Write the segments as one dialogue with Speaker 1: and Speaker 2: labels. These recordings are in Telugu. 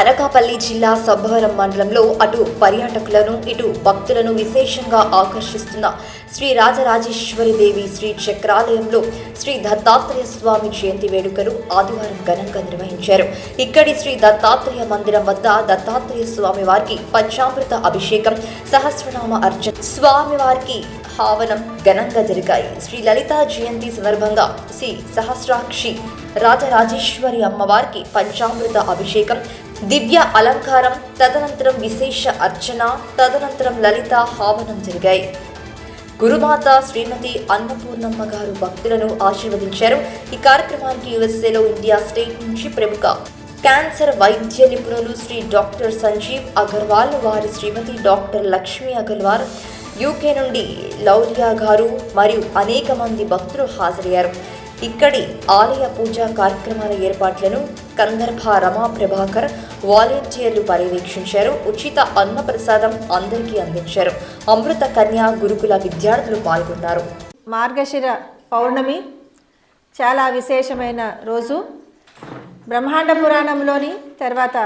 Speaker 1: అనకాపల్లి జిల్లా సబ్బవరం మండలంలో అటు పర్యాటకులను ఇటు భక్తులను విశేషంగా ఆకర్షిస్తున్న శ్రీ రాజరాజేశ్వరి దేవి శ్రీ చక్రాలయంలో శ్రీ దత్తాత్రేయ స్వామి జయంతి వేడుకలు ఆదివారం ఘనంగా నిర్వహించారు. ఇక్కడి శ్రీ దత్తాత్రేయ మందిరం వద్ద దత్తాత్రేయ స్వామి వారికి పంచామృత అభిషేకం సహస్రనామ అర్చన స్వామి వారికి హావనం ఘనంగా జరిగాయి. శ్రీ లలితా జయంతి సందర్భంగా శ్రీ సహస్రాక్షి రాజరాజేశ్వరి అమ్మవారికి పంచామృత అభిషేకం దివ్య అలంకారం తదనంతరం విశేష అర్చన తదనంతరం లలిత హావనం జరిగాయి. గురుమాత శ్రీమతి అన్నపూర్ణమ్మ గారు భక్తులను ఆశీర్వదించారు. ఈ కార్యక్రమానికి యుఎస్ఏలో ఇండియా స్టేట్ నుంచి ప్రముఖ క్యాన్సర్ వైద్య నిపుణులు శ్రీ డాక్టర్ సంజీవ్ అగర్వాల్ వారి శ్రీమతి డాక్టర్ లక్ష్మీ అగర్వాల్ యూకే నుండి లౌలియా గారు మరియు అనేక మంది భక్తులు హాజరయ్యారు. ఇక్కడి ఆలయ పూజా కార్యక్రమాల ఏర్పాట్లను కందర్భ రమా ప్రభాకర్ వాలంటీర్లు పర్యవేక్షించారు. ఉచిత అన్న ప్రసాదం అందరికీ అందించారు. అమృత కన్యా గురుకుల విద్యార్థులు పాల్గొన్నారు.
Speaker 2: మార్గశిర పౌర్ణమి చాలా విశేషమైన రోజు. బ్రహ్మాండ పురాణంలోని తర్వాత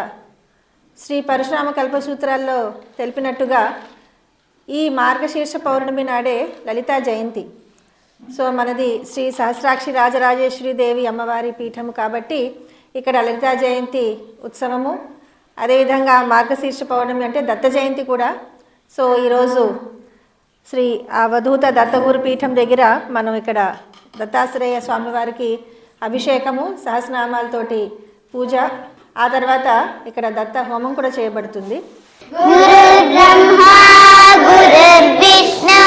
Speaker 2: శ్రీ పరశురామ కల్పసూత్రాల్లో తెలిపినట్టుగా ఈ మార్గశీర్ష పౌర్ణమి నాడే లలితా జయంతి. సో మనది శ్రీ సహస్రాక్షి రాజరాజేశ్వరి దేవి అమ్మవారి పీఠము కాబట్టి ఇక్కడ లలితా జయంతి ఉత్సవము. అదేవిధంగా మార్గశీర్ష పౌర్ణమి అంటే దత్త జయంతి కూడా. సో ఈరోజు శ్రీ అవధూత దత్తగూరు పీఠం దగ్గర మనం ఇక్కడ దత్తాశ్రయ స్వామివారికి అభిషేకము సహస్రనామాలతోటి పూజ ఆ తర్వాత ఇక్కడ దత్త హోమం కూడా చేయబడుతుంది.
Speaker 3: గురు బ్రహ్మా గురు విష్ణు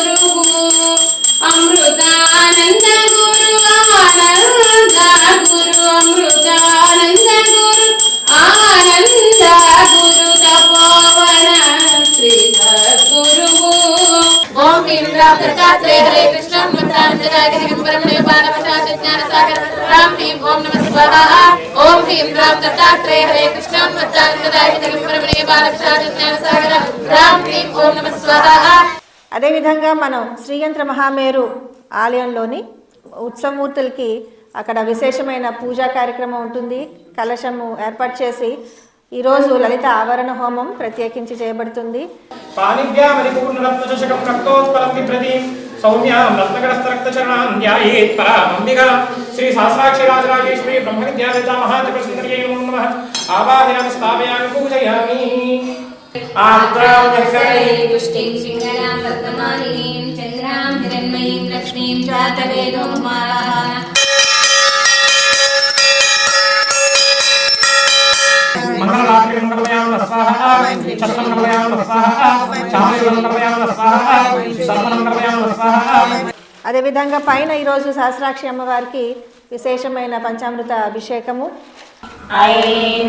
Speaker 3: ಗುರುವು ಅಮೃತಾನಂದ ಗುರು ಆನಂದ ಗುರು ಅಮೃತಾನಂದ ಗುರು ಆನಂದ ಗುರು ತಪೋವನ ಶ್ರೀ ಗುರುವು ಓಂ ಇಂದ್ರ ದತ್ತಾತ್ರೇಯ ಹರೇ ಕೃಷ್ಣ ರಾಮ್ ಹೀಂ ಓಂ ನಮ ಸ್ವಹ ಓಂ ಹೀಂ ರಾಮ್ ದತ್ತಾತ್ರೇಯ ಹರೇ ಕೃಷ್ಣ ಮತ್ತಾನಂದದಾಯ ಜಗನ್ಪರಮಣೇ ಬಾಲಕೃಷ್ಣ ಜ್ಞಾನ ಸಾಗರ ರಾಮ್ ಹೀಂ ಓಂ ನಮ ಸ್ವಹ
Speaker 2: అదేవిధంగా మనం శ్రీయంత్ర మహామేరు ఆలయంలోని ఉత్సవమూర్తులకి అక్కడ విశేషమైన పూజా కార్యక్రమం ఉంటుంది. కలశము ఏర్పాటు చేసి ఈరోజు లలిత ఆవరణ హోమం ప్రత్యేకించి చేయబడుతుంది.
Speaker 4: పాణిభ్యామరిపూర్ణరత్నచషకం రక్తోత్పలం సౌమ్యాం రత్నగడస్థరక్తచరణాం ధ్యాయేత్ శ్రీ సహస్రాక్షరాజరాజేశ్వరి నమః. ఆవాహయామి స్థాపయామి పూజయామి. ఆద్రావ్యసరే
Speaker 5: पुष्टिं सिंहणां वर्तमानिनीं चन्द्रां हिरण्मयीं लक्ष्मीं जातवेदो कुमाराः
Speaker 4: మంగళరాత్రి మంగళమయామ స్వాహ చంద్ర మంగళమయామ స్వాహ చామర మంగళమయామ స్వాహ సర్వ మంగళమయామ స్వాహ
Speaker 2: అదేవిధంగా పైన ఈరోజు సహస్రాక్షి అమ్మవారికి విశేషమైన పంచామృత అభిషేకము
Speaker 6: ऐं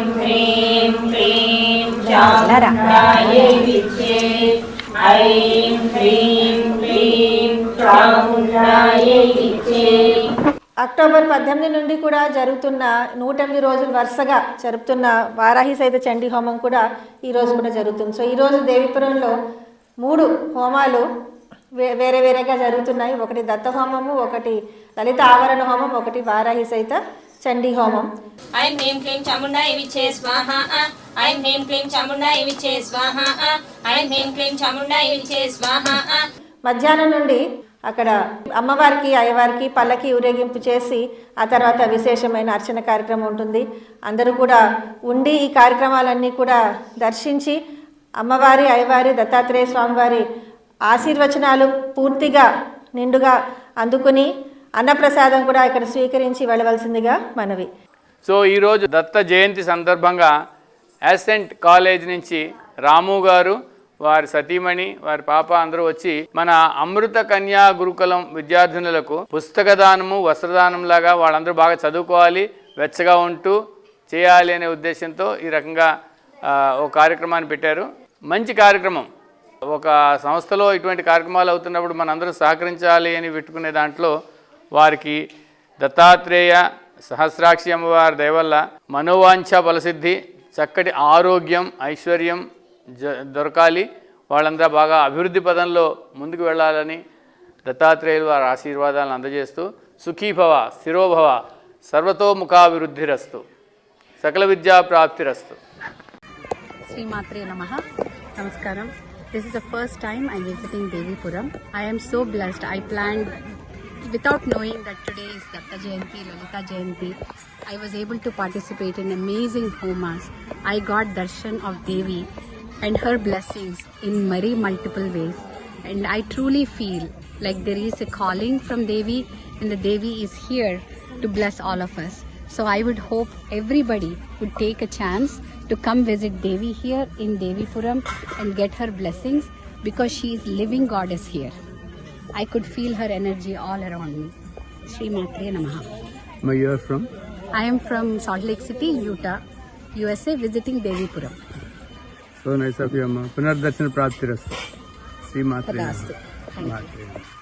Speaker 6: ह्रीं क्लीं चामुण्डायै विद्ये ऐं ह्रीं क्लीं चामुण्डायै विद्ये
Speaker 2: అక్టోబర్ పద్దెనిమిది నుండి కూడా జరుగుతున్న నూట ఎనిమిది రోజులు వరుసగా జరుపుతున్న వారాహి సహిత చండీ హోమం కూడా ఈ రోజు కూడా జరుగుతుంది సో ఈరోజు దేవీపురంలో మూడు హోమాలు వే- వేరే వేరేగా జరుగుతున్నాయి ఒకటి దత్త హోమము ఒకటి లలిత ఆవరణ హోమం ఒకటి వారాహి సహిత చండీ హోమం.
Speaker 5: ఐం నేమ్ క్లీం చాముండా ఇవి చే స్వాహ. ఐం హ్రీం క్లీం చాముండా ఇవి చే స్వాహ. ఐం హ్రీం క్లీం చాముండా ఇవి చే స్వాహ.
Speaker 2: మధ్యాహ్నం నుండి అక్కడ అమ్మవారికి అయ్యవారికి పల్లకి ఊరేగింపు చేసి ఆ తర్వాత విశేషమైన అర్చన కార్యక్రమం ఉంటుంది. అందరూ కూడా ఉండి ఈ కార్యక్రమాలన్నీ కూడా దర్శించి అమ్మవారి అయ్యవారి దత్తాత్రేయ స్వామివారి ఆశీర్వచనాలు పూర్తిగా నిండుగా అందుకుని అన్నప్రసాదం కూడా ఇక్కడ స్వీకరించి వెళ్ళవలసిందిగా మనవి.
Speaker 7: సో ఈరోజు దత్త జయంతి సందర్భంగా యాసెంట్ కాలేజ్ నుంచి రాము గారు వారి సతీమణి వారి పాప అందరూ వచ్చి మన అమృత కన్యా గురుకులం విద్యార్థినులకు పుస్తక దానము వస్త్రదానం లాగా వాళ్ళందరూ బాగా చదువుకోవాలి వెచ్చగా ఉంటూ చేయాలి అనే ఉద్దేశంతో ఈ రకంగా ఓ ఒక కార్యక్రమాన్ని పెట్టారు. మంచి కార్యక్రమం. ఒక సంస్థలో ఇటువంటి కార్యక్రమాలు అవుతున్నప్పుడు మనందరూ సహకరించాలి అని పెట్టుకునే దాంట్లో వారికి దత్తాత్రేయ సహస్రాక్షి అమ్మవారి దయవల్ల మనోవాంఛ బలసిద్ధి చక్కటి ఆరోగ్యం ఐశ్వర్యం జ దొరకాలి. వాళ్ళందరూ బాగా అభివృద్ధి పదంలో ముందుకు వెళ్ళాలని దత్తాత్రేయులు వారి ఆశీర్వాదాలను అందజేస్తూ సుఖీభవ స్థిరోభవ సర్వతోముఖాభివృద్ధిరస్తు సకల విద్యా ప్రాప్తిరస్తు
Speaker 8: శ్రీమాత్రే నమ. నమస్కారం. This is the first time I visiting Devipuram I'm so blessed I plan without knowing that today is Datta Jayanti, Lalita Jayanti. I was able to participate in amazing homas. I got darshan of Devi and her blessings in very multiple ways. And I truly feel like there is a calling from Devi and the Devi is here to bless all of us. So I would hope everybody would take a chance to come visit Devi here in Devipuram and get her blessings because she is living goddess here. I could feel her energy all around me. Sri Matre Namaha.
Speaker 7: Where you are from?
Speaker 8: I am from Salt Lake City, Utah, USA, visiting Devipuram.
Speaker 7: So nice of you, Amma. Punardarsana Praptirastu. Sri
Speaker 8: Matre Namaha. Thank you.